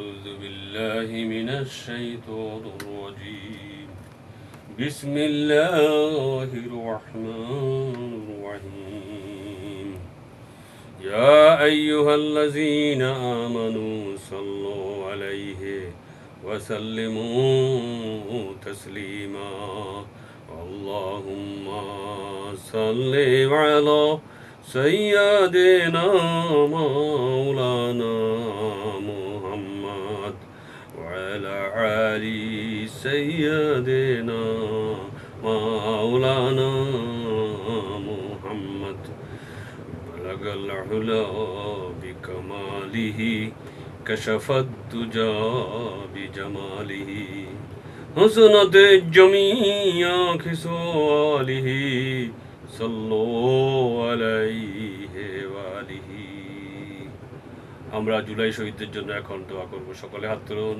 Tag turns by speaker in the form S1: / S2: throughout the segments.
S1: أعوذ بالله من الشيطان الرجيم. بسم الله الرحمن الرحيم. يا أيها الذين آمنوا صلوا عليه وسلموا تسليما. اللهم صل على سيدنا مولانا وعلى آل سيدنا مولانا محمد بلغ العلا بكماله كشف الدجى بجماله حسنت جميع خصاله صلوا عليه وآله আমরা জুলাই শহীদদের জন্য এখন দোয়া করব সকলে হাত তুলুন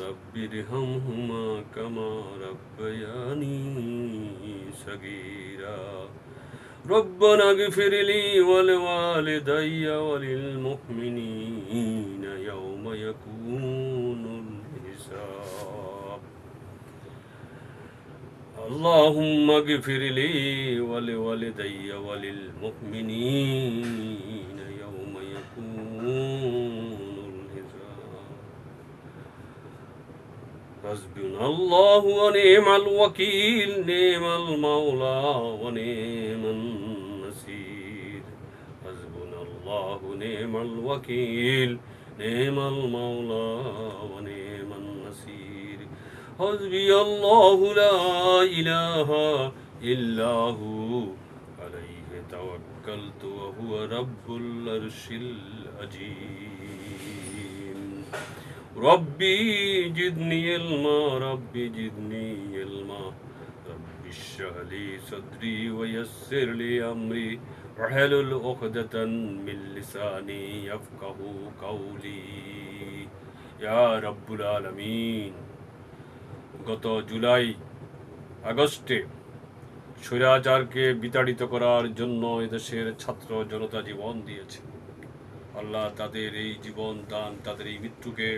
S1: رب ارحمهما كما ربياني صغيرا ربنا اغفر لي ولوالدي وللمؤمنين يوم يكون الحساب اللهم اغفر لي ولوالدي وللمؤمنين يوم يكون حسبنا الله ونعم الوكيل نعم المولى ونعم النصير. حسبنا الله نعم الوكيل نعم المولى ونعم النصير. حسبي الله لا إله إلا هو عليه توكلت وهو رب العرش العظيم রব্বি জিদনি ইলমা, রব্বি জিদনি ইলমা। রব্বি শাহলি সদরি ওয়াইসির লি আমরি। ওয়াহলুল উখদাতান মিন লিসানি ইয়াফকাহু কাউলি ইয়া রব্বুল আলামিন, গত জুলাই আগস্টে স্বৈরাচারকে বিতাড়িত করার জন্য এদেশের ছাত্র জনতা জীবন দিয়েছে। আল্লাহ তাদের এই জীবন দান, তাদের এই মৃত্যুকে